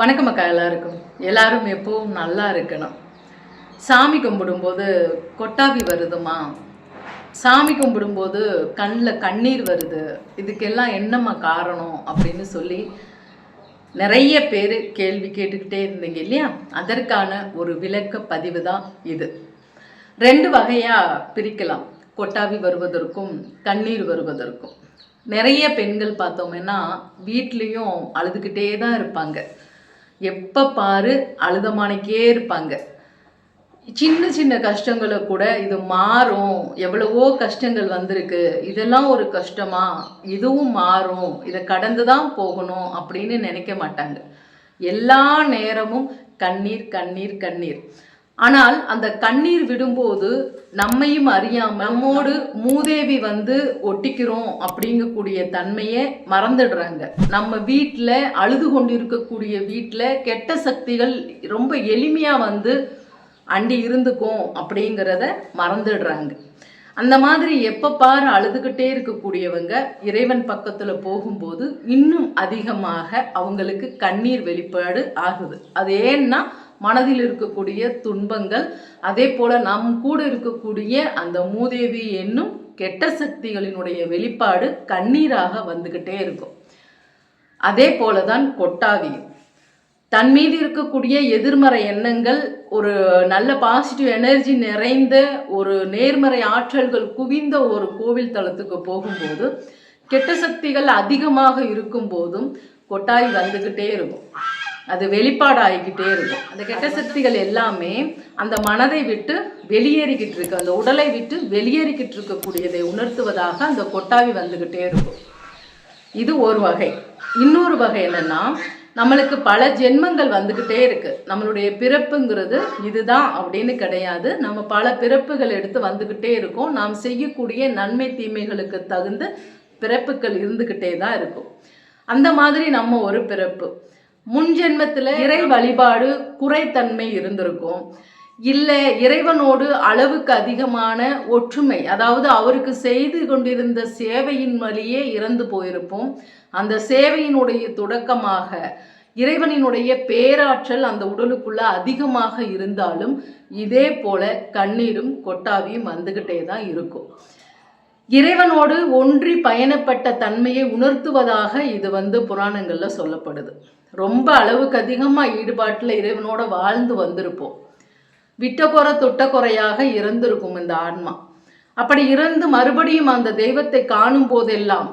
வணக்கம் அக்கா எல்லாருக்கும். எல்லாரும் எப்பவும் நல்லா இருக்கணும். சாமி கும்பிடும்போது கொட்டாவி வருதுமா? சாமி கும்பிடும்போது கண்ணில் கண்ணீர் வருது. இதுக்கெல்லாம் என்னம்மா காரணம் அப்படின்னு சொல்லி நிறைய பேர் கேள்வி கேட்டுக்கிட்டே இருந்தீங்க இல்லையா? அதற்கான ஒரு விளக்க பதிவு தான் இது. ரெண்டு வகையாக பிரிக்கலாம். கொட்டாவி வருவதற்கும் கண்ணீர் வருவதற்கும். நிறைய பெண்கள் பார்த்தோம்னா வீட்லேயும் அழுதுகிட்டே தான் இருப்பாங்க. எப்போ பாரு அழுதமானிக்கே இருப்பாங்க. சின்ன சின்ன கஷ்டங்களை கூட இது மாறும். எவ்வளவோ கஷ்டங்கள் வந்திருக்கு. இதெல்லாம் ஒரு கஷ்டமா? இதுவும் மாறும். இதை கடந்து தான் போகணும் அப்படின்னு நினைக்க மாட்டாங்க. எல்லா நேரமும் கண்ணீர் கண்ணீர் கண்ணீர். ஆனால் அந்த கண்ணீர் விடும்போது நம்மையும் அறியாம நம்மோடு மூதேவி வந்து ஒட்டிக்கிறோம் அப்படிங்கக்கூடிய தன்மையை மறந்துடுறாங்க. நம்ம வீட்டில் அழுது கொண்டிருக்கக்கூடிய வீட்டில் கெட்ட சக்திகள் ரொம்ப எளிமையாக வந்து அண்டி இருந்துக்கும் அப்படிங்கிறத மறந்துடுறாங்க. அந்த மாதிரி எப்போ பாரு அழுதுகிட்டே இருக்கக்கூடியவங்க இறைவன் பக்கத்தில் போகும்போது இன்னும் அதிகமாக அவங்களுக்கு கண்ணீர் வெளிப்பாடு ஆகுது. அது ஏன்னா மனதில் இருக்கக்கூடிய துன்பங்கள் அதே போல் நம் கூட இருக்கக்கூடிய அந்த மூதேவி என்னும் கெட்ட சக்திகளினுடைய வெளிப்பாடு கண்ணீராக வந்துக்கிட்டே இருக்கும். அதே போல தான் கொட்டாவியும். தன் மீது இருக்கக்கூடிய எதிர்மறை எண்ணங்கள் ஒரு நல்ல பாசிட்டிவ் எனர்ஜி நிறைந்த ஒரு நேர்மறை ஆற்றல்கள் குவிந்த ஒரு கோவில் தளத்துக்கு போகும்போது கெட்ட சக்திகள் அதிகமாக இருக்கும் போதும் கொட்டாய் வந்துக்கிட்டே இருக்கும். அது வெளிப்பாடாகிக்கிட்டே இருக்கும். அந்த கெட்ட சக்திகள் எல்லாமே அந்த மனதை விட்டு வெளியேறிக்கிட்டு இருக்கு. அந்த உடலை விட்டு வெளியேறிக்கிட்டு இருக்கக்கூடியதை உணர்த்துவதாக அந்த கொட்டாவி வந்துக்கிட்டே இருக்கும். இது ஒரு வகை. இன்னொரு வகை என்னன்னா நம்மளுக்கு பல ஜென்மங்கள் வந்துக்கிட்டே இருக்கு. நம்மளுடைய பிறப்புங்கிறது இதுதான் அப்படின்னு கிடையாது. நம்ம பல பிறப்புகள் எடுத்து வந்துக்கிட்டே இருக்கோம். நாம் செய்யக்கூடிய நன்மை தீமைகளுக்கு தகுந்த பிறப்புகள் இருந்துக்கிட்டே தான் இருக்கும். அந்த மாதிரி நம்ம ஒரு பிறப்பு. முன் ஜென்மத்தில் இறை வழிபாடு குறைத்தன்மை இருந்திருக்கும். இல்லை இறைவனோடு அளவுக்கு அதிகமான ஒற்றுமை அதாவது அவருக்கு செய்து கொண்டிருந்த சேவையின் வழியே இறந்து போயிருப்போம். அந்த சேவையினுடைய தொடக்கமாக இறைவனினுடைய பேராற்றல் அந்த உடலுக்குள்ள அதிகமாக இருந்தாலும் இதே போல கண்ணீரும் கொட்டாவியும் வந்துக்கிட்டே தான் இருக்கும். இறைவனோடு ஒன்றி பயணப்பட்ட தன்மையை உணர்த்துவதாக இது வந்து புராணங்களில் சொல்லப்படுது. ரொம்ப அளவுக்கு அதிகமாக ஈடுபாட்டில் இறைவனோட வாழ்ந்து வந்திருப்போம். விட்டக்குறை தொட்டக்குறையாக இறந்திருக்கும் இந்த ஆன்மா. அப்படி இறந்து மறுபடியும் அந்த தெய்வத்தை காணும் போதெல்லாம்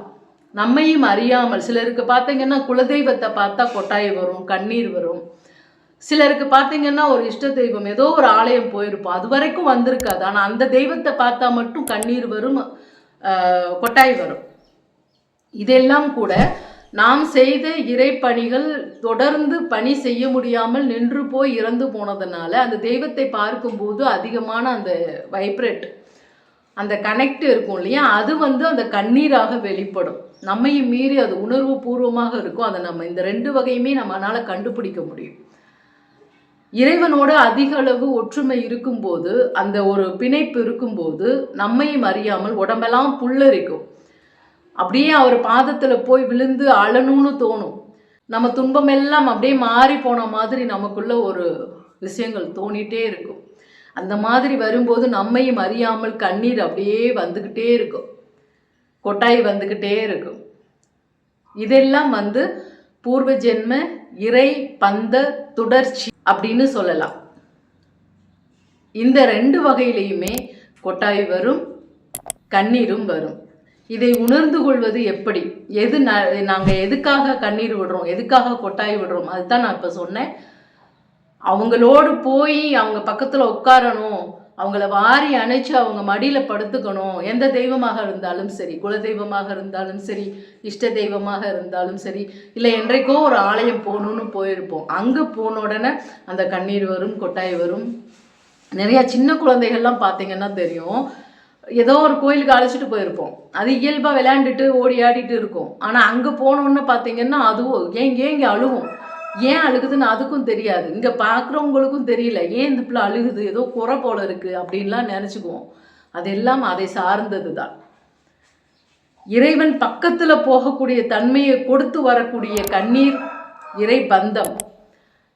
நம்மையும் அறியாமல் சிலருக்கு பார்த்தீங்கன்னா குலதெய்வத்தை பார்த்தா கொட்டாய் வரும் கண்ணீர் வரும். சிலருக்கு பார்த்தீங்கன்னா ஒரு இஷ்ட தெய்வம் ஏதோ ஒரு ஆலயம் போயிருப்போம். அது வரைக்கும் வந்திருக்காது. ஆனால் அந்த தெய்வத்தை பார்த்தா மட்டும் கண்ணீர் வரும் கொட்டாய் வரும். இதெல்லாம் கூட நாம் செய்த இறைப்பணிகள் தொடர்ந்து பணி செய்ய முடியாமல் நின்று போய் இறந்து போனதுனால அந்த தெய்வத்தை பார்க்கும்போது அதிகமான அந்த வைப்ரேட் அந்த கனெக்ட் இருக்கும் இல்லையா? அது வந்து அந்த கண்ணீராக வெளிப்படும். நம்மையும் மீறி அது உணர்வு பூர்வமாக இருக்கும். அதை நம்ம இந்த ரெண்டு வகையுமே நம்மளால் கண்டுபிடிக்க முடியும். இறைவனோட அதிக அளவு ஒற்றுமை இருக்கும்போது அந்த ஒரு பிணைப்பு இருக்கும்போது நம்மையும் அறியாமல் உடம்பெல்லாம் புல்லரிக்கும். அப்படியே அவர் பாதத்தில் போய் விழுந்து அழணும்னு தோணும். நம்ம துன்பமெல்லாம் அப்படியே மாறி போன மாதிரி நமக்குள்ள ஒரு விஷயங்கள் தோணிட்டே இருக்கும். அந்த மாதிரி வரும்போது நம்மையும் அறியாமல் கண்ணீர் அப்படியே வந்துக்கிட்டே இருக்கும். கொட்டாய் வந்துக்கிட்டே இருக்கும். இதெல்லாம் வந்து பூர்வ ஜென்ம இறை பந்த தொடர்ச்சி அப்படின்னு சொல்லலாம். இந்த ரெண்டு வகையிலையுமே கொட்டாய் வரும் கண்ணீரும் வரும். இதை உணர்ந்து கொள்வது எப்படி? எது ந- எதுக்காக கண்ணீர் விடுறோம்? எதுக்காக கொட்டாய் விடுறோம்? அதுதான் நான் இப்போ சொன்னேன். அவங்களோடு போய் அவங்க பக்கத்தில் உட்காரணும். அவங்கள வாரி அணைச்சு அவங்க மடியில் படுத்துக்கணும். எந்த தெய்வமாக இருந்தாலும் சரி குல தெய்வமாக இருந்தாலும் சரி இஷ்ட தெய்வமாக இருந்தாலும் சரி இல்லை என்றைக்கோ ஒரு ஆலயம் போகணும்னு போயிருப்போம். அங்கே போன உடனே அந்த கண்ணீர் வரும் கொட்டாய் வரும். நிறையா சின்ன குழந்தைகள்லாம் பார்த்தீங்கன்னா தெரியும். ஏதோ ஒரு கோயிலுக்கு அழைச்சிட்டு போயிருப்போம். அது இயல்பாக விளையாண்டுட்டு ஓடி ஆடிட்டு இருக்கும். ஆனால் அங்கே போனோன்னு பார்த்தீங்கன்னா அதுவும் ஏன் ஏன் இங்கே அழுவும் ஏன் அழுகுதுன்னு அதுக்கும் தெரியாது. இங்கே பார்க்குறவங்களுக்கும் தெரியல. ஏன் இந்த பிள்ளை அழுகுது? ஏதோ குறை போல இருக்குது அப்படின்லாம் நினச்சிக்குவோம். அதெல்லாம் அதை சார்ந்தது தான் இறைவன் பக்கத்தில் போகக்கூடிய தன்மையை கொடுத்து வரக்கூடிய கண்ணீர் இறை பந்தம்.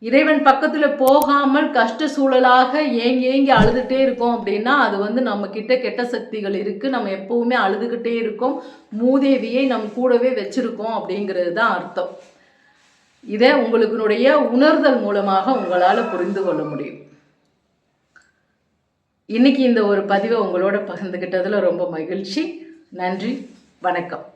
இறைவன் பக்கத்தில் போகாமல் கஷ்ட சூழலாக ஏங்கி ஏங்கி அழுதுகிட்டே இருக்கோம் அப்படின்னா அது வந்து நம்ம கிட்ட கெட்ட சக்திகள் இருக்குது நம்ம எப்பவுமே அழுதுகிட்டே இருக்கோம். மூதேவியை நம் கூடவே வச்சுருக்கோம் அப்படிங்கிறது தான் அர்த்தம். இதை உங்களுக்குனுடைய உணர்தல் மூலமாக உங்களால் புரிந்து கொள்ள முடியும். இன்னைக்கு இந்த ஒரு பதிவை உங்களோட பகிர்ந்துக்கிட்டதில் ரொம்ப மகிழ்ச்சி. நன்றி. வணக்கம்.